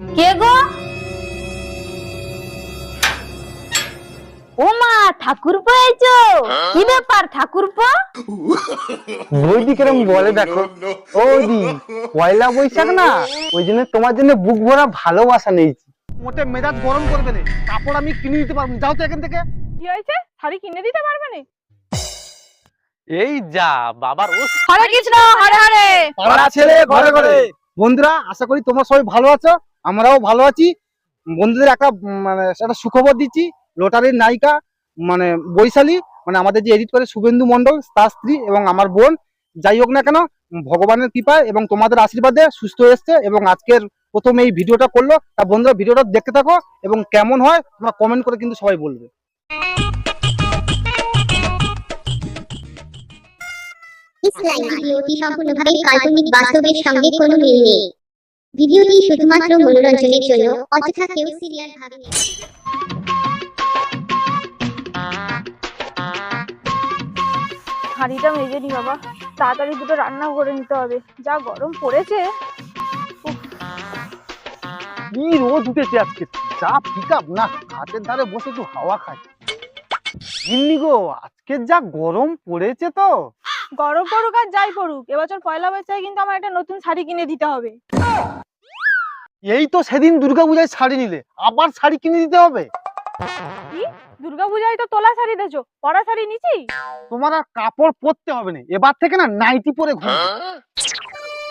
কে গো? ঠাকুরপো এসো কি ব্যাপার ঠাকুরপো? বৌদি কিরম বলে দেখো। ও দি পয়লা বৈশাখ না ওই জন্য তোমার জন্য বুক ভরা ভালোবাসা নেইছি মোটে মেজাজ গরম করবে না কাপড় আমি কিনে দিতে পারব না। যাও তো এখান থেকে। কি হয়েছে? শাড়ি কিনে দিতে পারবে না? এই যা বাবার ও হরে কৃষ্ণ হরে হরে। পাড়া ছেলে ঘরে ঘরে। বন্ধুরা আশা করি তোমরা সবাই ভালো আছো। আমরাও ভালো আছি। বন্ধুদের একটা মানে একটা সুখবর দিচ্ছি। লটারির নায়িকা মানে বৈশালী মানে আমাদের যে এডিট করে শুভেন্দু মন্ডল তার স্ত্রী এবং আমার বোন। যাই হোক না কেন, ভগবানের কৃপায় এবং তোমাদের আশীর্বাদে সুস্থ এসছে এবং আজকের প্রথম এই ভিডিওটা করল। তা বন্ধুরা, ভিডিওটা দেখতে থাকো এবং কেমন হয়, তোমরা কমেন্ট করে কিন্তু সবাই বলবে। ডিসলাইক ভিডিওটি সম্পূর্ণভাবে কাল্পনিক বাস্তবের সঙ্গে কোনো মিল নেই। ভিডিওটি শুধুমাত্র মনোরঞ্জনের জন্য অযথা কেউ সিরিয়াল ভাবে নেবেন হাঁড়িটা মেজে নি বাবা। তাড়াতাড়ি দুটো রান্না করে নিতে হবে। যা গরম পড়েছে। কি রোদ উঠেছে আজকে? চা পিক আপ না খাটের ধারে বসে একটু হাওয়া খাই। গিন্নি গো আজকে যা গরম পড়েছে তো। গরম পড়ুক আর যাই পড়ুক এবছর পয়লা বৈশাখে কিন্তু আমার একটা নতুন শাড়ি কিনে দিতে হবে। এই তো সেদিন দুর্গাপূজায় শাড়ি নিলে আবার শাড়ি কিনে দিতে হবে? কি? দুর্গাপূজায় তো তোলা শাড়ি দেছো পরা শাড়ি নিছি তোমার আর কাপড় পরতে হবে না এবার থেকে না নাইটি পরে ঘুরবে।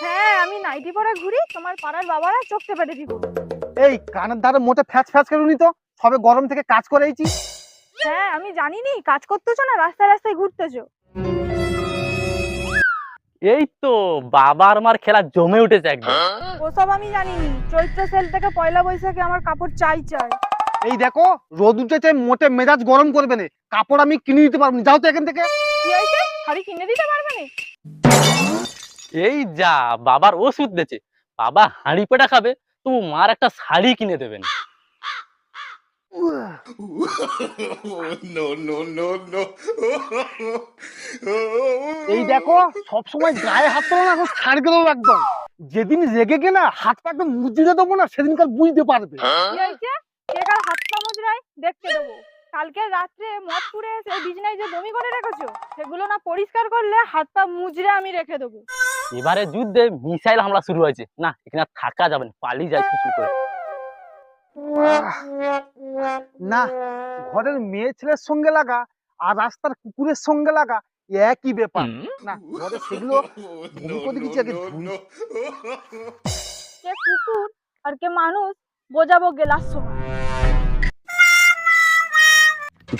হ্যাঁ আমি নাইটি পরে ঘুরি তোমার পাড়ার বাবারা চোখ চেপে দিব এই কানের ধারে মোটে ফ্যাচ ফ্যাচ করে নি তো সবে গরম থেকে কাজ করে এইছি হ্যাঁ আমি জানিনি কাজ করতেছো না রাস্তায় রাস্তায় ঘুরতেছো। এই তো বাবার মার খেলা জমে উঠেছে একদম। ওসব আমি জানিনি। চৈত্র সেল থেকে পয়লা বৈশাখে আমার কাপড় চাই চাই। এই দেখো রোদ উঠেছে মোটে মেজাজ গরম করবে না। কাপড় আমি কিনে দিতে পারব না। যাও তো এখান থেকে। কি হয়েছে? শাড়ি কিনে দিতে পারবে না? এই যা বাবার ওষুধ দিয়েছে বাবা হাঁড়ি পেটা খাবে তবু মার একটা শাড়ি কিনে দেবেন no, no, no, no. এই দেখো সব সময় গায়ে হাত তোলা না এখন ছাড় গেল একদম। যেদিন রেগে গে না হাত পা একদম মুজিয়ে দেবো না সেদিনকার বুঝতে পারবে। কি হয়েছে? কে কাল হাত পা মুজরায়? দেখতে দেবো। কালকে রাত্রে মদ পুড়ে এসে বিছনায় যে বমি করে রেখেছো সেগুলো না পরিষ্কার করলে হাত পা মুজরে আমি রেখে দেবো। এবারে যুদ্ধে মিসাইল হামলা শুরু হয়েছে। না এখানে থাকা যাবে না পালিয়ে যায় শুশু করে। না ঘরের মেয়ে ছেলের সঙ্গে লাগা আর রাস্তার কুকুরের সঙ্গে লাগা একই ব্যাপার। না ঘরে সেগুলো করে দিচ্ছি আগে কে কুকুর আর কে মানুষ বোঝাবো গেলার সময়।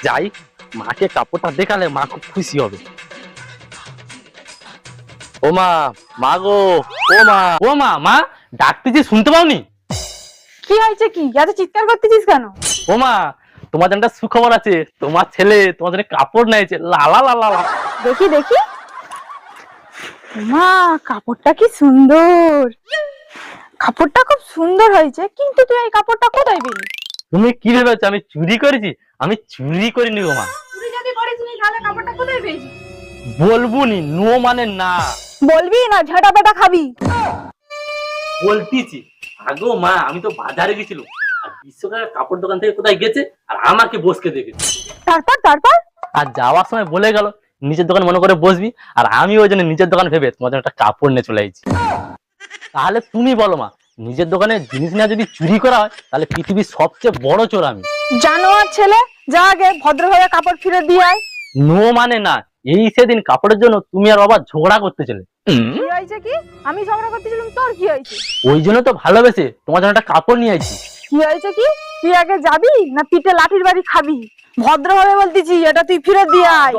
যাই মাকে কাপড়টা দেখালে মা খুব খুশি হবে। ও মা মা গো ও মা ও মা মা ডাকতেছি শুনতে পাওনি? কি হয়েছে কি? এত চিৎকার করতেছিস কেন? ওমা তোমার জন্য একটা সুখবর আছে। তোমার ছেলে তোমার জন্য কাপড় নিয়েছে। লালা লালা লা দেখি দেখি। মা কাপড়টা কি সুন্দর। কাপড়টা খুব সুন্দর হয়েছে কিন্তু তুই এই কাপড়টা কোথায় পেলি? তুমি কি ভেবেছো? আমি চুরি করেছি? আমি চুরি করিনি গো মা। তুই যদি করিসনি তাহলে কাপড়টা কোথায় পেয়েছিস বলব নি নো মানে না। বলবি না ঝাঁটা পেটা খাবি। বলতেছি। আগো মা আমি তো বাজারে গেছিলাম। আর বিশ্বকাপের কাপড় দোকান থেকে কোথায় গেছে? আর আমাকে বসকে দেখেছে তারপর তারপর? আর যাওয়ার সময় বলে গেল নিজের দোকান মনে করে বসবি। আর আমি ওই জন্য নিজের দোকান ভেবে তোমার জন্য একটা কাপড় নিয়ে চলে আইছি। তাহলে তুমি বলো মা নিজের দোকানে জিনিস না যদি চুরি করা হয় তাহলে পৃথিবীর সবচেয়ে বড় চোর আমি। জানোয়ার ছেলে যা আগে ভদ্রভাবে কাপড় ফিরে দিয়ে আয়। নো মানে না এই সেদিন কাপড়ের জন্য তুমি আর বাবা ঝগড়া করতে চলে। কি হয়েছে কি? আমি ঝগড়া করতেছিলাম তোর কি হয়েছে? ওই জন্য তো ভালোবেসে তোমার জন্য একটা কাপড় নিয়ে আইছি। কি হয়েছে কি? তুই আগে যাবি না পিঠে লাঠির বাড়ি খাবি? ভদ্রভাবে বলতেছি এটা তুই ফিরে দিয়ে আয়।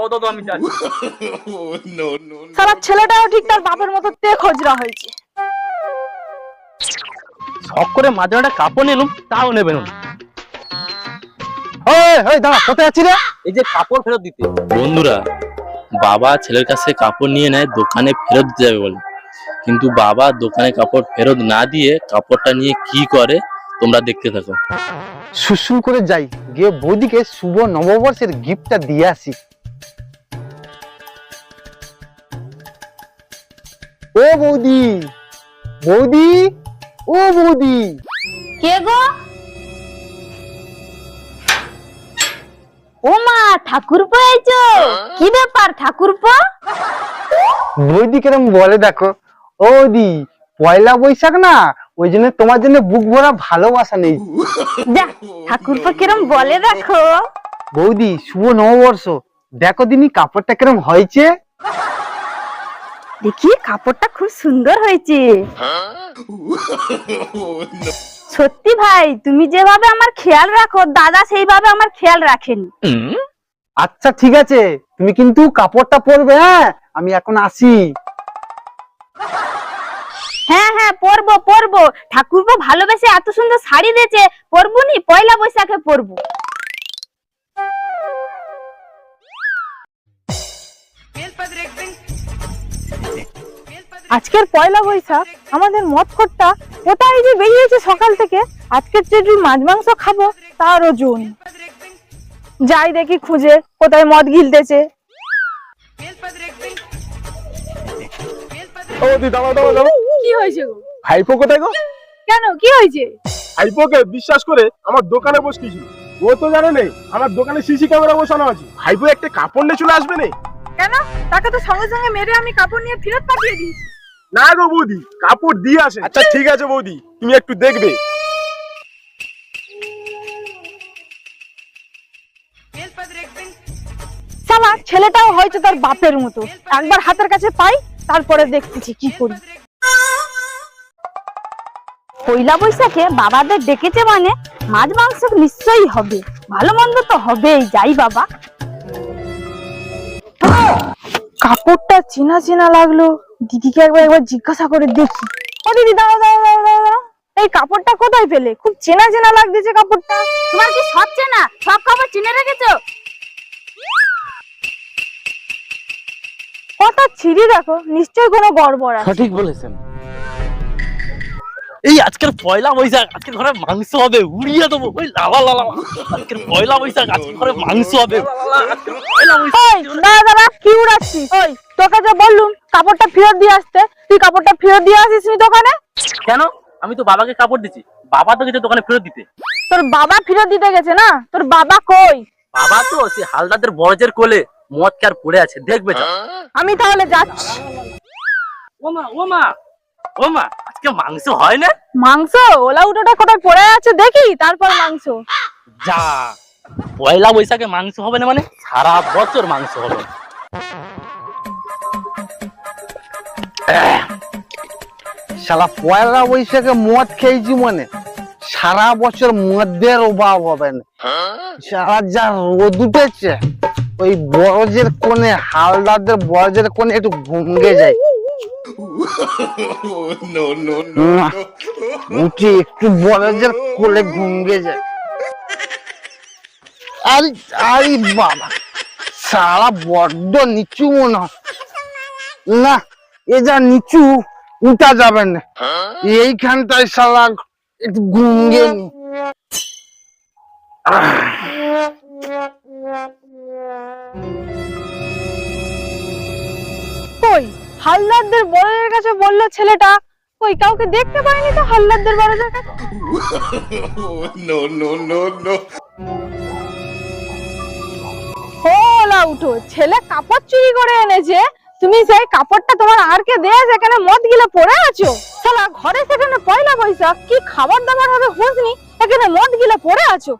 no. সারা ছেলেটাও ঠিক তার বাপের মতো তে খোঁজরা হয়েছে। শখ করে মাঝে একটা কাপড় নিলাম তাও নেবেন না। ওই ওই দাঁড়া কোথায় যাচ্ছি রে? এই যে কাপড় ফেরত দিতে। বন্ধুরা বাবা ছেলের কাছে কাপড় নিয়ে নেয় দোকানে ফেরত দিতে যাবে বলে। কিন্তু বাবা দোকানে কাপড় ফেরত না দিয়ে কাপড়টা নিয়ে কি করে তোমরা দেখতে থাকো। সুসু করে যাই গিয়ে বৌদিকে শুভ নববর্ষের গিফটটা দিয়ে আসি। ও বৌদি! বৌদি! ও বৌদি! কে গো? ও মা ঠাকুরপো আইছো কি ব্যাপার ঠাকুরপো? বৌদি কিরম বলে দেখো? ও দি পয়লা বৈশাখ না ওই জন্য তোমার জন্য বুক ভরা ভালোবাসা নেই। যা ঠাকুরপো কিরম বলে দেখো? বৌদি শুভ নববর্ষ। দেখো দিনি কাপড়টা কিরম হয়েছে? দেখি কাপড়টা খুব সুন্দর হয়েছে। no. সত্যি ভাই তুমি যেভাবে আমার খেয়াল রাখো দাদা সেইভাবে আমার খেয়াল রাখেনি। আচ্ছা ঠিক আছে। তুমি কিন্তু কাপড়টা পরবে হ্যাঁ? আমি এখন আসি। হ্যাঁ হ্যাঁ পরবো পরবো। ঠাকুরপো ভালোবেসে এত সুন্দর শাড়ি দিয়েছে পরবো নি? পয়লা বৈশাখে পরবো। আজকের পয়লা বৈশাখ আমাদের মদ খোরটা কোথায় যে বেরিয়েছে সকাল থেকে? আজকের যে মাছ মাংস খাব তারও জুন যাই দেখি খুঁজে কোথায় মদ গিলতেছে। ও দি দাঁড়াও দাঁড়াও দাঁড়াও। কি হয়েছে গো? ভাইপো কোথায় গো? কেন কি হয়েছে? ভাইপোকে বিশ্বাস করে আমার দোকানে ও তো জানে নেই আমার দোকানে সিসি ক্যামেরা বসানো আছে। ভাইপো একটা কাপড় নিয়ে চলে আসবে না। কেন? তাকে তো সঙ্গে সঙ্গে মেরে আমি কাপড় নিয়ে ফেরত পাঠিয়ে দিয়েছি। না গো বৌদি কাপড় দিয়ে আসে আচ্ছা ঠিক আছে বৌদি তুমি একটু দেখবে। সালা ছেলেটাও হয়তো তার বাপের মতো। একবার হাতের কাছে পাই তারপরে দেখতেছি কি করি। পয়লা বৈশাখে বাবাদের ডেকেছে মানে মাছ মাংস নিশ্চয়ই হবে। ভালো মন্দ তো হবেই যাই বাবা। কাপড়টা চেনা চেনা লাগল। দিদিকে একবার একবার জিজ্ঞাসা করে দেখি। ও দিদি দাঁড়াও দাঁড়াও দাঁড়াও দাঁড়াও, দাঁড়াও। এই কাপড়টা কোথায় ফেলে খুব চেনা চেনা লাগতেছে কাপড়টা। তোমার কি সব চেনা? সব কাপড় চিনে রেখেছো? কথা ছিঁড়ি দেখো নিশ্চয়ই কোনো গড়বড় আছে। সঠিক বলেছেন। এই আজকের পয়লা বৈশাখ আজকের ঘরে মাংস হবে উড়িয়ে দেবো। ওই লালা লালা আজকের পয়লা বৈশাখ আজকের ঘরে মাংস হবে। কি উড়াচ্ছিস? ওই তোকে যে বললুম কাপড়টা ফেরত দিয়ে আসতে। তুই কাপড়টা ফেরত দিয়ে আসিস নি দোকানে? কেন? আমি তো বাবাকে কাপড় দিচ্ছি বাবা তো গেছে দোকানে ফেরত দিতে। তোর বাবা ফেরত দিতে গেছে না? তোর বাবা কই? বাবা তো সে হালদাদের বরজের কোলে মদ কার পড়ে আছে। দেখবে আমি তাহলে যাচ্ছি। ও মা ও মা আজকে মাংস হয় না? মাংস? ওলা উটোটা কোথায় পড়ে আছে দেখি তারপর মাংস। যা পয়লা বৈশাখে মাংস হবে না মানে সারা বছর মাংস হবে। শালা পয়লা বৈশাখে মদ খেয়েছি মানে সারা বছর মদের অভাব হবে না। সারা যা রোদ উঠেছে ওই বরজের কোণে হালদারদের বরজের কোণে একটু ঘুমগে যায়। Mwah. no. উঠে একটু বরজের কোলে ঘুমগে যায় আরে আরে বাবা, সারা বড্ড নিচু মনে না, এ যা নিচু, উঠা যাবে না এইখানটায় শালা একটু ঘুমগে নি। হালদারদের বড়দের কাছে বলল ছেলেটা কই কাউকে দেখতে পাইনি তো হালদারদের বড়দের কাছে. হোলা উঠো ছেলে কাপড় চুরি করে এনেছে। তুমি সেই কাপড়টা তোমার আরকে দিয়ে সেখানে মদ গিলে পড়ে আছো? শালা ঘরে সেখানে পয়লা বৈশাখ কি খাবার দাবার হবে হুঁশ এখানে মদ গিলে পড়ে আছো।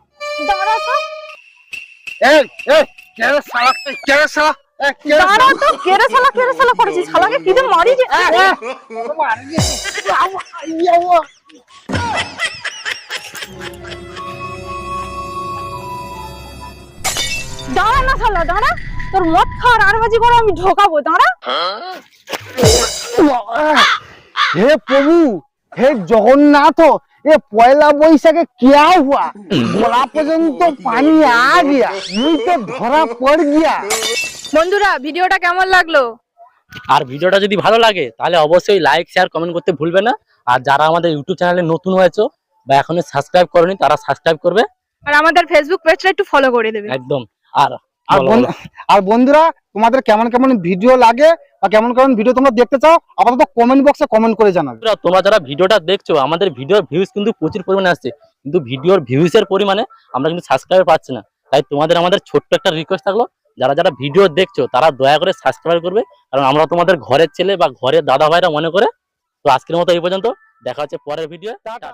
দাঁড়া তো। এই এই কে রে শালা কে রে শালা? কে দাঁড়া তো কেড়ে কেড়ে কি মারি যে? দাঁড়া না দাঁড়া। তোর মদ খাওয়ার আর বাজি আমি ঢোকাবো দাঁড়া। হে প্রভু হে জগন্নাথ এ পয়লা বৈশাখে কিয়া হুয়া? গলা পর্যন্ত পানি আ গিয়া মুই তো ধরা পড় গিয়া। বন্ধুরা ভিডিওটা কেমন লাগল? আর ভিডিওটা যদি ভালো লাগে তাহলে অবশ্যই লাইক শেয়ার কমেন্ট করতে ভুলবে না। আর যারা আমাদের ইউটিউব চ্যানেলে নতুন হয়েছে বা এখনও সাবস্ক্রাইব করেনি তারা সাবস্ক্রাইব করবে। আর আমাদের ফেসবুক পেজটা একটু ফলো করে দেবে। একদম। আর আর বন্ধুরা তোমাদের কেমন কেমন ভিডিও লাগে বা কেমন কেমন ভিডিও তোমরা দেখতে চাও আপাতত কমেন্ট বক্সে কমেন্ট করে জানাবে। বন্ধুরা, তোমরা যারা ভিডিওটা দেখছ আমাদের ভিডিওর ভিউজ কিন্তু প্রচুর পরিমাণে আসছে। কিন্তু ভিডিওর ভিউজের পরিমাণে আমরা কিন্তু সাবস্ক্রাইব পাচ্ছি না। তাই তোমাদের আমাদের ছোট্ট একটা রিকোয়েস্ট থাকল যারা যারা ভিডিও দেখছ তারা দয়া করে সাবস্ক্রাইব করবে। কারণ আমরা তোমাদের ঘরের ছেলে বা ঘরের দাদা ভাইরা মনে করে। তো আজকের মতো এই পর্যন্ত। দেখা হচ্ছে পরের ভিডিও টাটা।